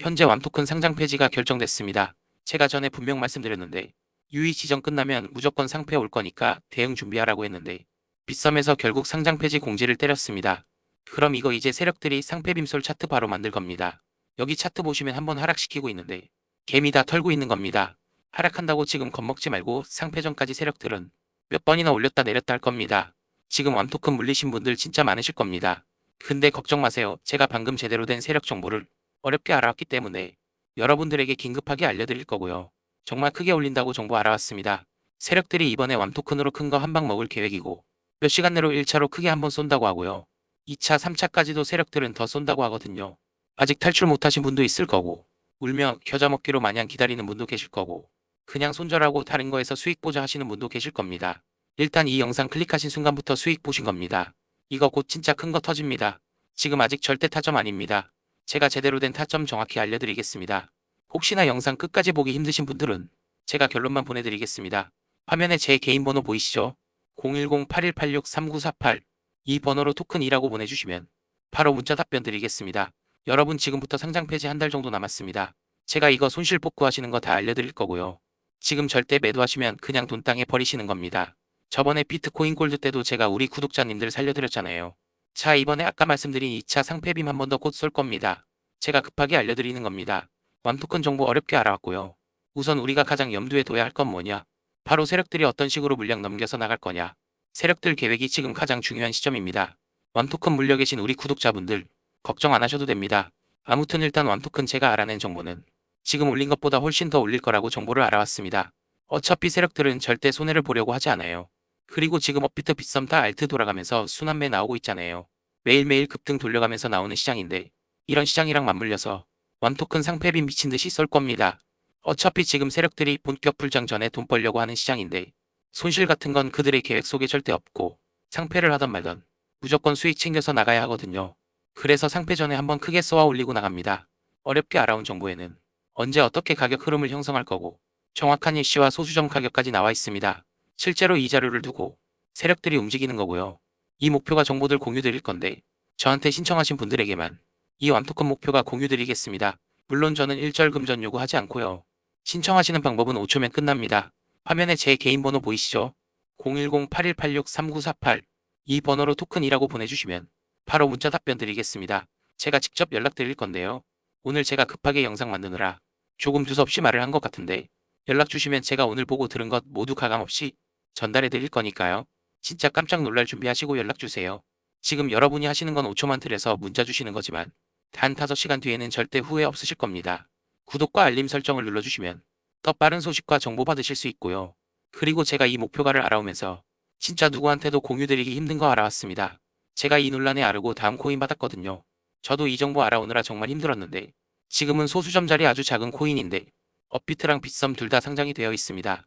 현재 맘토큰 상장 폐지가 결정됐습니다. 제가 전에 분명 말씀드렸는데 유의 지정 끝나면 무조건 상패 올 거니까 대응 준비하라고 했는데 빗썸에서 결국 상장 폐지 공지를 때렸습니다. 그럼 이거 이제 세력들이 상패 빔솔 차트 바로 만들 겁니다. 여기 차트 보시면 한번 하락시키고 있는데 개미 다 털고 있는 겁니다. 하락한다고 지금 겁먹지 말고 상패전까지 세력들은 몇 번이나 올렸다 내렸다 할 겁니다. 지금 맘토큰 물리신 분들 진짜 많으실 겁니다. 근데 걱정 마세요. 제가 방금 제대로 된 세력 정보를 어렵게 알아왔기 때문에 여러분들에게 긴급하게 알려드릴 거고요. 정말 크게 올린다고 정보 알아왔습니다. 세력들이 이번에 맘토큰으로 큰 거 한 방 먹을 계획이고 몇 시간 내로 1차로 크게 한 번 쏜다고 하고요. 2차, 3차까지도 세력들은 더 쏜다고 하거든요. 아직 탈출 못하신 분도 있을 거고 울며 겨자 먹기로 마냥 기다리는 분도 계실 거고 그냥 손절하고 다른 거에서 수익 보자 하시는 분도 계실 겁니다. 일단 이 영상 클릭하신 순간부터 수익 보신 겁니다. 이거 곧 진짜 큰 거 터집니다. 지금 아직 절대 타점 아닙니다. 제가 제대로 된 타점 정확히 알려드리겠습니다. 혹시나 영상 끝까지 보기 힘드신 분들은 제가 결론만 보내드리겠습니다. 화면에 제 개인 번호 보이시죠? 010-8186-3948 이 번호로 토큰 2라고 보내주시면 바로 문자 답변 드리겠습니다. 여러분 지금부터 상장 폐지 한 달 정도 남았습니다. 제가 이거 손실 복구 하시는 거 다 알려드릴 거고요. 지금 절대 매도하시면 그냥 돈 땅에 버리시는 겁니다. 저번에 비트코인 골드 때도 제가 우리 구독자님들 살려드렸잖아요. 자 이번에 아까 말씀드린 2차 상패빔 한 번 더 곧 쏠 겁니다. 제가 급하게 알려드리는 겁니다. 맘토큰 정보 어렵게 알아왔고요. 우선 우리가 가장 염두에 둬야 할 건 뭐냐? 바로 세력들이 어떤 식으로 물량 넘겨서 나갈 거냐? 세력들 계획이 지금 가장 중요한 시점입니다. 맘토큰 물려 계신 우리 구독자분들 걱정 안 하셔도 됩니다. 아무튼 일단 맘토큰 제가 알아낸 정보는 지금 올린 것보다 훨씬 더 올릴 거라고 정보를 알아왔습니다. 어차피 세력들은 절대 손해를 보려고 하지 않아요. 그리고 지금 업비트 빗썸 다 알트 돌아가면서 순환매 나오고 있잖아요. 매일매일 급등 돌려가면서 나오는 시장인데 이런 시장이랑 맞물려서 맘토큰 상패빈 미친 듯이 쏠 겁니다. 어차피 지금 세력들이 본격 불장 전에 돈 벌려고 하는 시장인데 손실 같은 건 그들의 계획 속에 절대 없고 상패를 하던 말던 무조건 수익 챙겨서 나가야 하거든요. 그래서 상패 전에 한번 크게 쏘아 올리고 나갑니다. 어렵게 알아온 정보에는 언제 어떻게 가격 흐름을 형성할 거고 정확한 일시와 소수점 가격까지 나와 있습니다. 실제로 이 자료를 두고 세력들이 움직이는 거고요. 이 목표가 정보들 공유 드릴 건데 저한테 신청하신 분들에게만 이 완토큰 목표가 공유 드리겠습니다. 물론 저는 일절 금전 요구하지 않고요. 신청하시는 방법은 5초면 끝납니다. 화면에 제 개인 번호 보이시죠? 010-8186-3948 이 번호로 토큰이라고 보내주시면 바로 문자 답변 드리겠습니다. 제가 직접 연락드릴 건데요. 오늘 제가 급하게 영상 만드느라 조금 두서없이 말을 한 것 같은데 연락 주시면 제가 오늘 보고 들은 것 모두 가감없이 전달해 드릴 거니까요. 진짜 깜짝 놀랄 준비하시고 연락 주세요. 지금 여러분이 하시는 건 5초만 틀에서 문자 주시는 거지만 단 5시간 뒤에는 절대 후회 없으실 겁니다. 구독과 알림 설정을 눌러주시면 더 빠른 소식과 정보 받으실 수 있고요. 그리고 제가 이 목표가를 알아오면서 진짜 누구한테도 공유드리기 힘든 거 알아왔습니다. 제가 이 논란에 아르고 다음 코인 받았거든요. 저도 이 정보 알아오느라 정말 힘들었는데 지금은 소수점짜리 아주 작은 코인인데 업비트랑 빗썸 둘 다 상장이 되어 있습니다.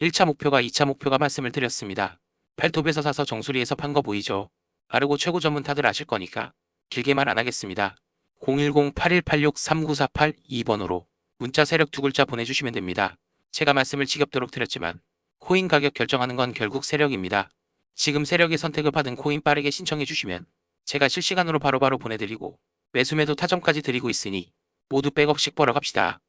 1차 목표가 2차 목표가 말씀을 드렸습니다. 팔톱에서 사서 정수리에서 판 거 보이죠? 아르고 최고 전문 다들 아실 거니까 길게 말 안 하겠습니다. 010-8186-3948 2번으로 문자 세력 두 글자 보내주시면 됩니다. 제가 말씀을 지겹도록 드렸지만 코인 가격 결정하는 건 결국 세력입니다. 지금 세력의 선택을 받은 코인 빠르게 신청해 주시면 제가 실시간으로 바로바로 보내드리고 매수매도 타점까지 드리고 있으니 모두 백업씩 벌어 갑시다.